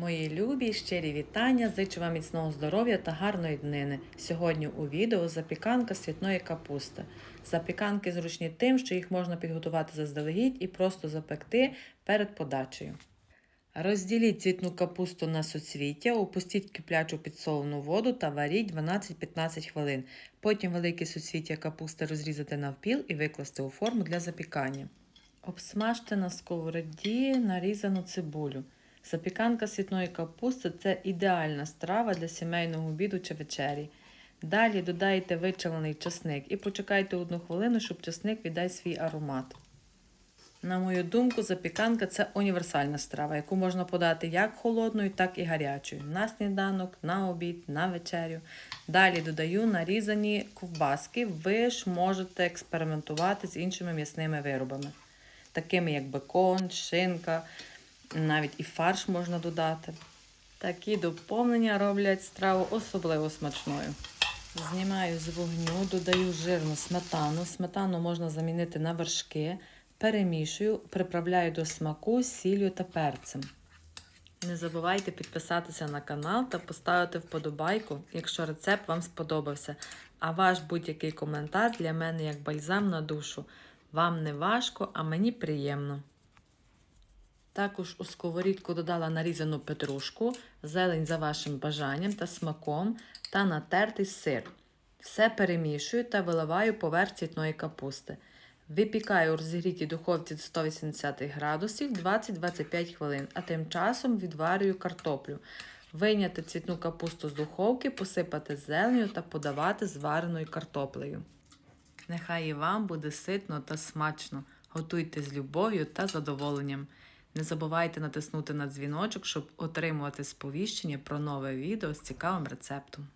Мої любі, щирі вітання, зичу вам міцного здоров'я та гарної днини. Сьогодні у відео запіканка з цвітної капусти. Запіканки зручні тим, що їх можна підготувати заздалегідь і просто запекти перед подачею. Розділіть цвітну капусту на суцвіття, опустіть киплячу підсолену воду та варіть 12-15 хвилин. Потім велике суцвіття капусти розрізати навпіл і викласти у форму для запікання. Обсмажте на сковороді нарізану цибулю. Запіканка світної капусти це ідеальна страва для сімейного обіду чи вечері. Далі додайте вичавлений часник і почекайте одну хвилину, щоб часник віддай свій аромат. На мою думку, запіканка це універсальна страва, яку можна подати як холодною, так і гарячою. На сніданок, на обід, на вечерю. Далі додаю нарізані ковбаски. Ви ж можете експериментувати з іншими м'ясними виробами, такими як бекон, шинка, навіть і фарш можна додати. Такі доповнення роблять страву особливо смачною. Знімаю з вогню, додаю жирну сметану. Сметану можна замінити на вершки. Перемішую, приправляю до смаку сіллю та перцем. Не забувайте підписатися на канал та поставити вподобайку, якщо рецепт вам сподобався. А ваш будь-який коментар для мене як бальзам на душу. Вам не важко, а мені приємно. Також у сковорідку додала нарізану петрушку, зелень за вашим бажанням та смаком та натертий сир. Все перемішую та виливаю поверх цвітної капусти. Випікаю у розігрітій духовці до 180 градусів 20-25 хвилин, а тим часом відварюю картоплю. Вийняти цвітну капусту з духовки, посипати зеленю та подавати звареною картоплею. Нехай і вам буде ситно та смачно. Готуйте з любов'ю та задоволенням. Не забувайте натиснути на дзвіночок, щоб отримувати сповіщення про нове відео з цікавим рецептом.